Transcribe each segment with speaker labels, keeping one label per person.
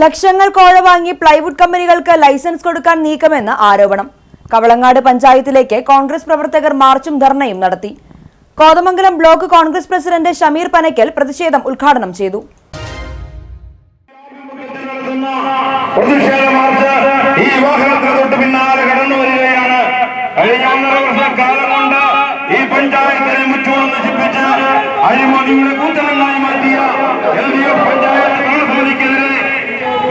Speaker 1: ലക്ഷങ്ങൾ കോഴ വാങ്ങി പ്ലൈവുഡ് കമ്പനികൾക്ക് ലൈസൻസ് കൊടുക്കാൻ നീക്കമെന്ന് ആരോപണം. കവളങ്ങാട് പഞ്ചായത്തിലേക്ക് കോൺഗ്രസ് പ്രവർത്തകർ മാർച്ചും ധർണയും നടത്തി. Kothamangalam block Congress president Shameer Panakkal പ്രതിഷേധം ഉദ്ഘാടനം ചെയ്തു.
Speaker 2: ഈ പഞ്ചായത്തിനെ അഴിമതിയുടെ കൂത്തരങ്ങളായി മാറ്റിയ L D F panchayat ഭരണസമിതിക്കെതിരെ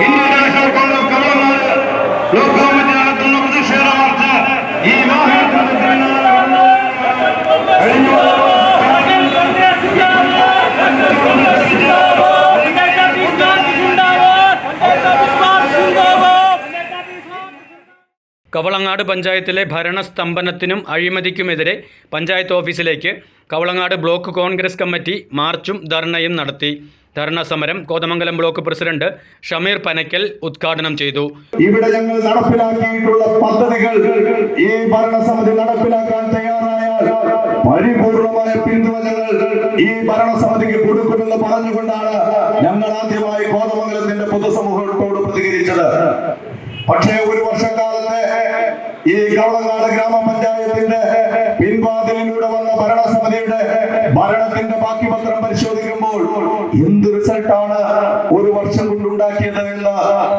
Speaker 2: Indian National Congress Kamalanad block committee നടത്തുന്ന പ്രതിഷേധ മാർച്ച് ഈ വാഹനത്തിന് തൊട്ട് പിന്നാലെ കടന്നു കഴിഞ്ഞ
Speaker 3: കവളങ്ങാട് പഞ്ചായത്തിലെ ഭരണസ്തംഭനത്തിനും അഴിമതിക്കുമെതിരെ പഞ്ചായത്ത് ഓഫീസിലേക്ക് കവളങ്ങാട് ബ്ലോക്ക് കോൺഗ്രസ് കമ്മിറ്റി മാർച്ചും ധർണയും നടത്തി. ധർണ സമരം കോതമംഗലം ബ്ലോക്ക് പ്രസിഡന്റ് ഷമീർ പനക്കൽ ഉദ്ഘാടനം ചെയ്തു.
Speaker 2: ഇവിടെ ഞങ്ങൾ നടപ്പിലാക്കിയിട്ടുള്ള പദ്ധതികൾ ഈ ഭരണസമിതി നടപ്പിലാക്കാൻ തയ്യാറായാൽ പരിപൂർണമായ ഈ ഭരണസമിതിക്ക് കൊടുക്കുമെന്ന് പറഞ്ഞുകൊണ്ടാണ് ഞങ്ങൾ ആദ്യമായി കോതമംഗലത്തിന്റെ പൊതുസമൂഹത്തോട് പ്രതികരിച്ചത്. പക്ഷേ ഒരു ഈ കവളങ്ങാട് ഗ്രാമപഞ്ചായത്തിന്റെ പിൻവാതിലിലൂടെ വന്ന ഭരണസമിതിയുടെ ഭരണത്തിന്റെ ബാക്കി പത്രം പരിശോധിക്കുമ്പോൾ എന്ത് റിസൾട്ടാണ് ഒരു വർഷം കൊണ്ടുണ്ടാക്കിയത് എന്ന്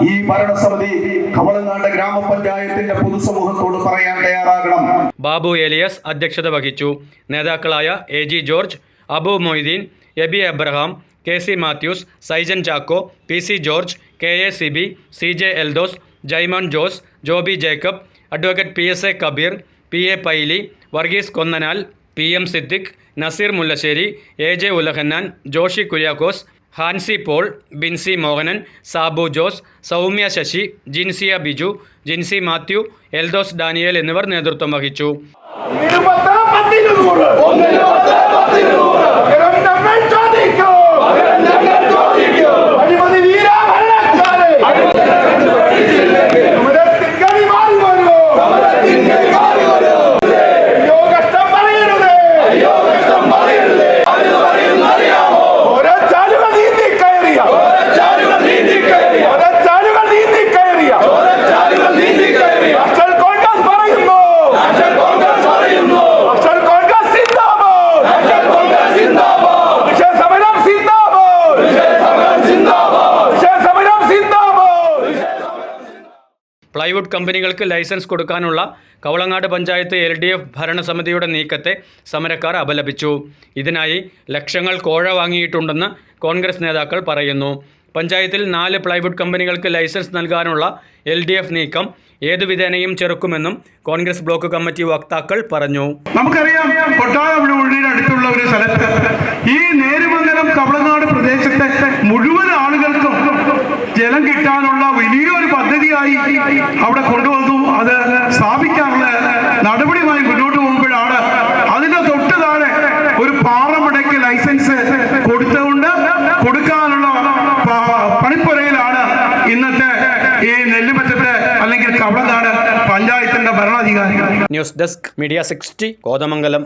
Speaker 2: ഈ ഭരണസമിതി കവളങ്ങാട് ഗ്രാമപഞ്ചായത്തിന്റെ പൊതുസമൂഹത്തോട് പറയാൻ തയ്യാറാകണം.
Speaker 3: ബാബു എലിയസ് അധ്യക്ഷത വഹിച്ചു. നേതാക്കളായ A G George Abu Moideen Abi Abraham K C Mathews Saijan Chacko P C George K A Sibi C J Eldhose Jaimon Jose Joby Jacob advocate P S A Kabeer P A Paily Varghese Konnanal P M Siddique Naseer Mullassery A J Ulahannan Joshy Kuriakose Hansi Paul Binsy Mohanan Sabu Jose Soumya Sasi Jinsiya Biju Jinsy Mathew Eldhose Daniel എന്നിവർ നേതൃത്വം വഹിച്ചു.
Speaker 4: പകരം
Speaker 3: plywood കമ്പനികൾക്ക് licence കൊടുക്കാനുള്ള Kavalangad panchayat L D F ഭരണസമിതിയുടെ നീക്കത്തെ സമരക്കാർ അപലപിച്ചു. ഇതിനായി ലക്ഷങ്ങൾ കോഴ വാങ്ങിയിട്ടുണ്ടെന്ന് കോൺഗ്രസ് നേതാക്കൾ പറയുന്നു. പഞ്ചായത്തിൽ നാല് പ്ലൈവുഡ് കമ്പനികൾക്ക് ലൈസൻസ് നൽകാനുള്ള എൽ ഡി എഫ് നീക്കം ഏതു വിധേനയും ചെറുക്കുമെന്നും കോൺഗ്രസ് ബ്ലോക്ക് കമ്മിറ്റി വക്താക്കൾ പറഞ്ഞു.
Speaker 5: നമുക്കറിയാം കൊട്ടാരം അടുത്തുള്ള ഒരു സ്ഥലത്ത് ഈ നേരുമംഗലം കവളനാട് പ്രദേശത്തെ മുഴുവൻ ആളുകൾക്കും ജലം കിട്ടാനുള്ള വലിയൊരു പദ്ധതിയായി അവിടെ കൊണ്ടുവന്നു. അത് സ്ഥാപിക്കാനുള്ള നടപടിയുമായി മുന്നോട്ട് പോകുമ്പോഴാണ് അതിന്റെ തൊട്ട് താഴെ ഒരു പാറമടയ്ക്ക് ലൈസൻസ് കൊടുത്തുകൊണ്ട് കൊടുക്കാനുള്ള പണിപ്പുരയിലാണ് ഇന്നത്തെ ഈ നെല്ലുമറ്റത്തെ അല്ലെങ്കിൽ കവളനാട് പഞ്ചായത്തിന്റെ ഭരണാധികാരികൾ.
Speaker 3: News desk media sixty Kothamangalam.